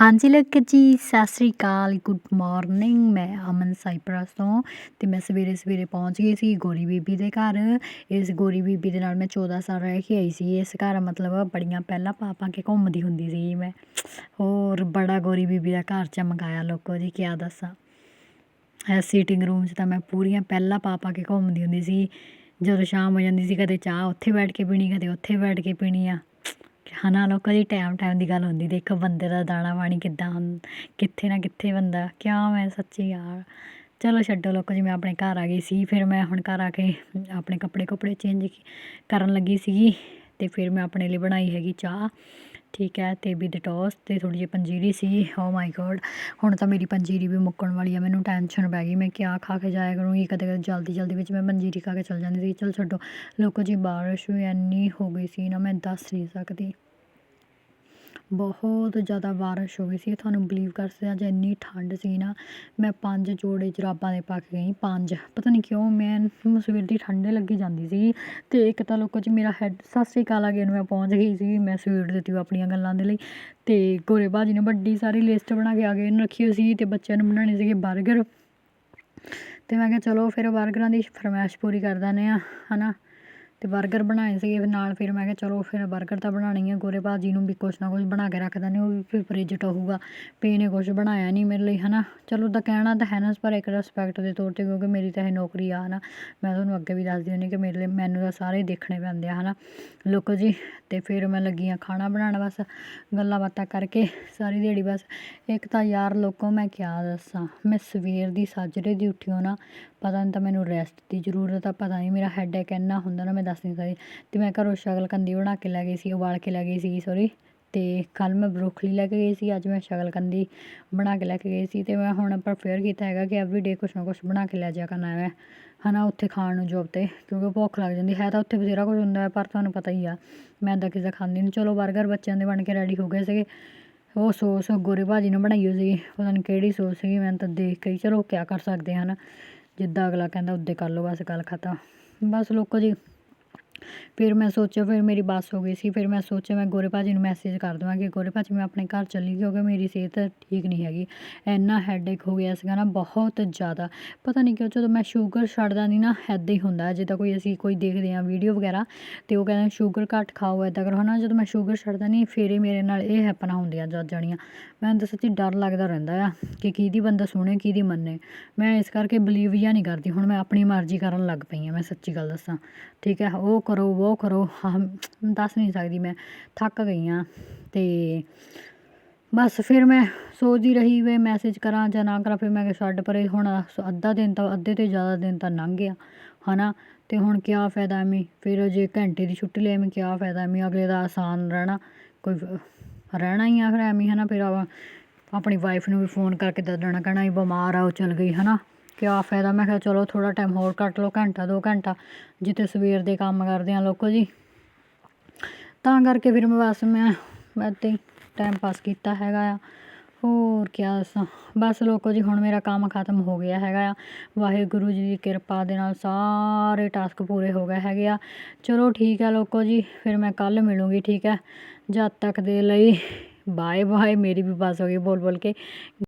ਹਾਂਜੀ ਲੱਕ ਜੀ, ਸਤਿ ਸ੍ਰੀ ਅਕਾਲ good morning ਮੈਂ ਅਮਨ ਸਾਈਪਰਸ ਤੋਂ ਤੇ ਮੈਂ ਸਵੇਰੇ ਸਵੇਰੇ ਪਹੁੰਚ ਗਈ ਸੀ ਗੋਰੀ ਬੀਬੀ ਦੇ ਘਰ। ਇਸ ਗੋਰੀ ਬੀਬੀ ਦੇ ਨਾਲ ਮੈਂ 14 ਸਾਲ ਰਹਿ ਕੇ ਆਈ ਸੀ। ਇਸ ਘਰ ਮਤਲਬ ਬੜੀਆਂ ਪਹਿਲਾਂ ਪਾ ਪਾ ਕੇ ਘੁੰਮਦੀ ਹੁੰਦੀ ਸੀ ਮੈਂ। ਹੋਰ ਬੜਾ ਗੋਰੀ ਬੀਬੀ ਦਾ ਘਰ ਚਮਕਾਇਆ ਲੋਕੋ ਜੀ, ਕਿਆ ਦੱਸਾਂ। ਐ ਸੀਟਿੰਗ ਰੂਮ 'ਚ ਤਾਂ ਮੈਂ ਪੂਰੀਆਂ ਪਹਿਲਾਂ ਪਾ ਪਾ ਕੇ ਘੁੰਮਦੀ ਹੁੰਦੀ ਸੀ। ਜਦੋਂ ਸ਼ਾਮ ਹੋ ਜਾਂਦੀ ਸੀ, ਕਦੇ ਚਾਹ ਉੱਥੇ ਬੈਠ ਕੇ ਪੀਣੀ, ਕਦੇ ਉੱਥੇ ਬੈਠ ਕੇ ਪੀਣੀ ਆ। ਹਨਾ ਲੋਕਾਂ ਦੀ ਟਾਈਮ ਟਾਈਮ ਦੀ ਗੱਲ ਹੁੰਦੀ, ਦੇਖੋ ਬੰਦੇ ਦਾ ਦਾਣਾ ਪਾਣੀ ਕਿੱਦਾਂ ਹੁੰ ਕਿੱਥੇ ਨਾ ਕਿੱਥੇ ਬੰਦਾ ਕਿਆ ਮੈਂ ਸੱਚੀ ਯਾਰ? ਚਲੋ ਛੱਡੋ ਲੋਕੋ ਜੀ, ਮੈਂ ਆਪਣੇ ਘਰ ਆ ਗਈ ਸੀ, ਫਿਰ ਮੈਂ ਹੁਣ ਘਰ ਆ ਕੇ ਆਪਣੇ ਕੱਪੜੇ ਕੁਪੜੇ ਚੇਂਜ ਕਰਨ ਲੱਗੀ ਸੀਗੀ ਅਤੇ ਫਿਰ ਮੈਂ ਆਪਣੇ ਲਈ ਬਣਾਈ ਹੈਗੀ ਚਾਹ, ਠੀਕ ਹੈ ਅਤੇ ਵਿਦ ਟੋਸਟ ਅਤੇ ਥੋੜ੍ਹੀ ਜਿਹੀ ਪੰਜੀਰੀ ਸੀ ਓ ਮਾਈ ਗੋਡ ਹੁਣ ਤਾਂ ਮੇਰੀ ਪੰਜੀਰੀ ਵੀ ਮੁੱਕਣ ਵਾਲੀ ਆ, ਮੈਨੂੰ ਟੈਨਸ਼ਨ ਪੈ ਗਈ, ਮੈਂ ਕਿਆ ਖਾ ਕੇ ਜਾਇਆ ਕਰੂੰਗੀ ਕਦੇ ਕਦੇ ਜਲਦੀ ਜਲਦੀ ਵਿੱਚ ਮੈਂ ਪੰਜੀਰੀ ਖਾ ਕੇ ਚਲ ਜਾਂਦੀ ਸੀ, ਚਲ ਛੱਡੋ, ਲੋਕੋ ਜੀ, ਬਾਰਿਸ਼ ਵੀ ਇੰਨੀ ਹੋ ਗਈ ਸੀ ਨਾ, ਮੈਂ ਦੱਸ ਨਹੀਂ ਸਕਦੀ। ਬਹੁਤ ਜ਼ਿਆਦਾ ਬਾਰਿਸ਼ ਹੋ ਗਈ ਸੀ, ਤੁਹਾਨੂੰ ਬਿਲੀਵ ਕਰ ਸਕਦੇ ਅੱਜ ਇੰਨੀ ਠੰਡ ਸੀ ਨਾ, ਮੈਂ ਪੰਜ ਜੋੜੇ ਜਰਾਬਾਂ ਦੇ ਪਾ ਕੇ ਗਈ, ਪੰਜ, ਪਤਾ ਨਹੀਂ ਕਿਉਂ ਮੈਂ ਸਵੇਰ ਦੀ ਠੰਡੇ ਲੱਗੀ ਜਾਂਦੀ ਸੀ ਅਤੇ ਇੱਕ ਤਾਂ ਲੋਕੋ 'ਚ ਮੇਰਾ ਹੈਡ ਸਤਿ ਸ਼੍ਰੀ ਅਕਾਲ ਆ ਨੂੰ ਮੈਂ ਪਹੁੰਚ ਗਈ ਸੀ, ਮੈਂ ਸਵੀਟ ਦਿੱਤੀ ਆਪਣੀਆਂ ਗੱਲਾਂ ਦੇ ਲਈ ਤੇ ਗੋਰੇ ਜੀ ਨੇ ਵੱਡੀ ਸਾਰੀ ਲਿਸਟ ਬਣਾ ਕੇ ਆ ਗਏ ਇਹਨੂੰ ਰੱਖੀ ਹੋਈ ਸੀ ਤੇ ਬੱਚਿਆਂ ਨੂੰ ਬਣਾਉਣੇ ਸੀਗੇ ਬਰਗਰ ਅਤੇ ਮੈਂ ਕਿਹਾ ਚਲੋ ਫਿਰ ਬਰਗਰਾਂ ਦੀ ਫਰਮਾਇਸ਼ ਪੂਰੀ ਕਰ ਦਿੰਦੇ ਹਾਂ ਹੈ ਨਾ ਅਤੇ ਬਰਗਰ ਬਣਾਏ ਸੀਗੇ ਫਿਰ ਨਾਲ ਫਿਰ ਮੈਂ ਕਿਹਾ ਚਲੋ ਫਿਰ ਬਰਗਰ ਤਾਂ ਬਣਾਉਣੀ ਆ, ਗੋਰੇ ਭਾਅ ਜੀ ਨੂੰ ਵੀ ਕੁਛ ਨਾ ਕੁਛ ਬਣਾ ਕੇ ਰੱਖ ਦਿੰਦੇ ਉਹ ਵੀ ਫਿਰ ਫਰਿੱਜ ਟਹੂਗਾ ਵੀ ਇਹਨੇ ਕੁਛ ਬਣਾਇਆ ਨਹੀਂ ਮੇਰੇ ਲਈ ਹੈ ਨਾ ਚਲੋ ਤਾਂ ਕਹਿਣਾ ਤਾਂ ਹੈ ਨਾ, ਪਰ ਇੱਕ ਰਿਸਪੈਕਟ ਦੇ ਤੌਰ 'ਤੇ ਕਿਉਂਕਿ ਮੇਰੀ ਤਾਂ ਇਹ ਨੌਕਰੀ ਆ ਹੈ ਨਾ ਮੈਂ ਤੁਹਾਨੂੰ ਅੱਗੇ ਵੀ ਦੱਸਦੀ ਹੁੰਦੀ ਕਿ ਮੇਰੇ ਲਈ ਮੈਨੂੰ ਤਾਂ ਸਾਰੇ ਦੇਖਣੇ ਪੈਂਦੇ ਆ ਹੈ ਨਾ ਲੋਕੋ ਜੀ ਅਤੇ ਫਿਰ ਮੈਂ ਲੱਗੀ ਹਾਂ ਖਾਣਾ ਬਣਾਉਣ, ਬਸ ਗੱਲਾਂ ਬਾਤਾਂ ਕਰਕੇ ਸਾਰੀ ਦਿਹਾੜੀ, ਬਸ ਇੱਕ ਤਾਂ ਯਾਰ ਲੋਕੋ ਮੈਂ ਕਿਆ ਦੱਸਾਂ, ਮੈਂ ਸਵੇਰ ਦੀ ਸਾਜਰੇ ਦੀ ਉੱਠੀ ਹੋ ਨਾ ਪਤਾ ਨਹੀਂ ਤਾਂ ਮੈਨੂੰ ਰੈਸਟ ਦੀ ਜ਼ਰੂਰਤ ਆ, ਪਤਾ ਨਹੀਂ ਮੇਰਾ ਹੈਡੇਕ ਇੰਨਾ ਹੁੰਦਾ ਨਾ, ਮੈਂ ਦੱਸ ਨਹੀਂ ਸਕਦੀ ਤੇ ਮੈਂ ਘਰੋਂ ਸ਼ਕਲਕੰਦੀ ਬਣਾ ਕੇ ਲੈ ਗਈ ਸੀ, ਉਬਾਲ ਕੇ ਲੈ ਗਈ ਸੀਗੀ ਸੋਰੀ ਅਤੇ ਕੱਲ੍ਹ ਮੈਂ ਬਰੋਖਲੀ ਲੈ ਕੇ ਗਈ ਸੀ, ਅੱਜ ਮੈਂ ਸ਼ਕਲਕੰਦੀ ਬਣਾ ਕੇ ਲੈ ਕੇ ਗਈ ਸੀ ਤੇ ਮੈਂ ਹੁਣ ਪ੍ਰਪੇਅਰ ਕੀਤਾ ਹੈਗਾ ਕਿ ਐਵਰੀ ਡੇ ਕੁਛ ਨਾ ਕੁਛ ਬਣਾ ਕੇ ਲੈ ਜਾ ਕਰਨਾ ਮੈਂ ਹੈ ਨਾ ਉੱਥੇ ਖਾਣ ਨੂੰ ਜੋਬ ਤੇ, ਕਿਉਂਕਿ ਭੁੱਖ ਲੱਗ ਜਾਂਦੀ, ਹੈ ਤਾਂ ਉੱਥੇ ਬਥੇਰਾ ਕੁਝ ਹੁੰਦਾ, ਪਰ ਤੁਹਾਨੂੰ ਪਤਾ ਹੀ ਆ, ਮੈਂ ਇੱਦਾਂ ਕਿਸੇ ਖਾਂਦੀ ਨਹੀਂ ਚਲੋ 버ਗਰ ਬੱਚਿਆਂ ਦੇ ਬਣ ਕੇ ਰੈਡੀ ਹੋ ਗਏ ਸੀਗੇ, ਉਹ ਸੋਸ ਗੋਰੇ ਭਾਜੀ ਨੇ ਬਣਾਈ ਹੋਈ ਸੀਗੀ, ਪਤਾ ਨਹੀਂ ਕਿਹੜੀ ਸੋਸ ਸੀਗੀ, ਮੈਂ ਤਾਂ ਦੇਖ ਕੇ ਚਲੋ ਕਿਆ ਕਰ ਸਕਦੇ, ਹਨ, ਜਿੱਦਾਂ ਅਗਲਾ ਕਹਿੰਦਾ, ਉੱਦੇ ਕਰ ਲਓ, ਬਸ ਗੱਲ ਖਤਮ, ਬਸ ਲੋਕੋ ਜੀ। ਫਿਰ ਮੈਂ ਸੋਚਿਆ, ਫਿਰ ਮੇਰੀ ਬੱਸ ਹੋ ਗਈ ਸੀ, ਫਿਰ ਮੈਂ ਸੋਚਿਆ, ਮੈਂ ਗੋਰੇ ਭਾਅ ਜੀ ਨੂੰ ਮੈਸੇਜ ਕਰ ਦੇਵਾਂ ਕਿ ਗੋਰੇ ਭਾਅ ਜੀ ਮੈਂ ਆਪਣੇ ਘਰ ਚੱਲੀ ਕਿਉਂਕਿ ਮੇਰੀ ਸਿਹਤ ਠੀਕ ਨਹੀਂ ਹੈਗੀ। ਇੰਨਾ ਹੈਡੇਕ ਹੋ ਗਿਆ ਸੀਗਾ ਨਾ, ਬਹੁਤ ਜ਼ਿਆਦਾ। ਪਤਾ ਨਹੀਂ ਕਿਉਂ, ਜਦੋਂ ਮੈਂ ਸ਼ੂਗਰ ਛੱਡਦਾ ਨਹੀਂ ਨਾ ਇੱਦਾਂ ਹੀ ਹੁੰਦਾ ਜਿੱਦਾਂ ਕੋਈ ਅਸੀਂ ਕੋਈ ਦੇਖਦੇ ਹਾਂ ਵੀਡੀਓ ਵਗੈਰਾ, ਤੇ ਉਹ ਕਹਿੰਦੇ ਸ਼ੂਗਰ ਘੱਟ ਖਾਓ ਇੱਦਾਂ ਕਰੋ ਨਾ ਜਦੋਂ ਮੈਂ ਸ਼ੂਗਰ ਛੱਡਦਾ ਨਹੀਂ ਫਿਰ ਮੇਰੇ ਨਾਲ ਇਹ ਹੈਪਨਾ ਹੁੰਦੀਆਂ ਜਦ ਜਾਣੀਆਂ। ਮੈਨੂੰ ਤਾਂ ਸੱਚੀ ਡਰ ਲੱਗਦਾ ਰਹਿੰਦਾ ਆ ਕਿ ਕਿਹਦੀ ਬੰਦਾ ਸੁਣੇ, ਕਿਹਦੀ ਮੰਨੇ। ਮੈਂ ਇਸ ਕਰਕੇ ਬਲੀਵ ਜਾਂ ਨਹੀਂ ਕਰਦੀ, ਹੁਣ ਮੈਂ ਆਪਣੀ ਮਰਜ਼ੀ ਕਰਨ ਲੱਗ ਪਈ ਹਾਂ, ਮੈਂ ਸੱਚੀ ਗੱਲ ਦੱਸਾਂ। ਠੀਕ ਹੈ, ਉਹ ਕਰੋ। ਉਹ ਕਰੋ। ਦੱਸ ਨਹੀਂ ਸਕਦੀ ਮੈਂ। ਥੱਕ ਗਈ ਹਾਂ ਤੇ ਬਸ ਫਿਰ ਮੈਂ ਸੋਚਦੀ ਰਹੀ ਵੇ ਮੈਸੇਜ ਕਰਾਂ ਜਾਂ ਨਾ ਕਰਾਂ, ਫਿਰ ਮੈਂ ਕਿਹਾ ਛੱਡ ਪਰੇ, ਹੁਣ ਅੱਧਾ ਦਿਨ ਤਾਂ, ਅੱਧੇ ਤੋਂ ਜ਼ਿਆਦਾ ਦਿਨ ਤਾਂ ਲੰਘ ਗਿਆ, ਹਨਾ? ਤੇ ਹੁਣ ਕਿਆ ਫਾਇਦਾ ਐਵੇਂ ਫਿਰ ਜੇ ਘੰਟੇ ਦੀ ਛੁੱਟੀ ਲੈ ਐਵੇਂ ਕਿਆ ਫਾਇਦਾ ਐਵੇਂ ਅਗਲੇ ਦਾ ਆਸਾਨ ਰਹਿਣਾ, ਕੋਈ ਰਹਿਣਾ ਹੀ ਆ ਫਿਰ ਐਵੇਂ ਹਨਾ? ਫਿਰ ਆਪਣੀ ਵਾਈਫ ਨੂੰ ਵੀ ਫੋਨ ਕਰਕੇ ਦੱਸ ਦੇਣਾ, ਕਹਿਣਾ ਇਹ ਬਿਮਾਰ ਆ, ਉਹ ਚਲ ਗਈ, ਹਨਾ? ਕਿਆ ਫਾਇਦਾ? ਮੈਂ ਕਿਹਾ ਚਲੋ ਥੋੜਾ ਟਾਈਮ ਹੋਰ ਕੱਟ ਲਓ, ਘੰਟਾ, ਦੋ ਘੰਟਾ, ਜਿੱਥੇ ਸਵੇਰ ਦੇ ਕੰਮ ਕਰਦੇ ਆ ਲੋਕੋ ਜੀ। ਤਾਂ ਕਰਕੇ ਫਿਰ ਮੈਂ ਬਸ ਮੈਂ ਇੱਦਾਂ ਹੀ ਟਾਈਮ ਪਾਸ ਕੀਤਾ ਹੈਗਾ ਆ। ਹੋਰ ਕਿਆ ਦੱਸਾਂ? ਬਸ ਲੋਕੋ ਜੀ, ਹੁਣ ਮੇਰਾ ਕੰਮ ਖਤਮ ਹੋ ਗਿਆ ਹੈਗਾ ਆ। ਵਾਹਿਗੁਰੂ ਜੀ ਦੀ ਕਿਰਪਾ ਦੇ ਨਾਲ ਸਾਰੇ ਟਾਸਕ ਪੂਰੇ ਹੋ ਗਏ ਹੈਗੇ ਆ। ਚਲੋ ਠੀਕ ਹੈ ਲੋਕੋ ਜੀ, ਫਿਰ ਮੈਂ ਕੱਲ ਮਿਲੂੰਗੀ, ਠੀਕ ਹੈ? ਜਦ ਤੱਕ ਦੇ ਲਈ ਬਾਏ ਬਾਏ ਮੇਰੀ ਵੀ ਬਸ ਹੋ ਗਈ ਬੋਲ ਬੋਲ ਕੇ।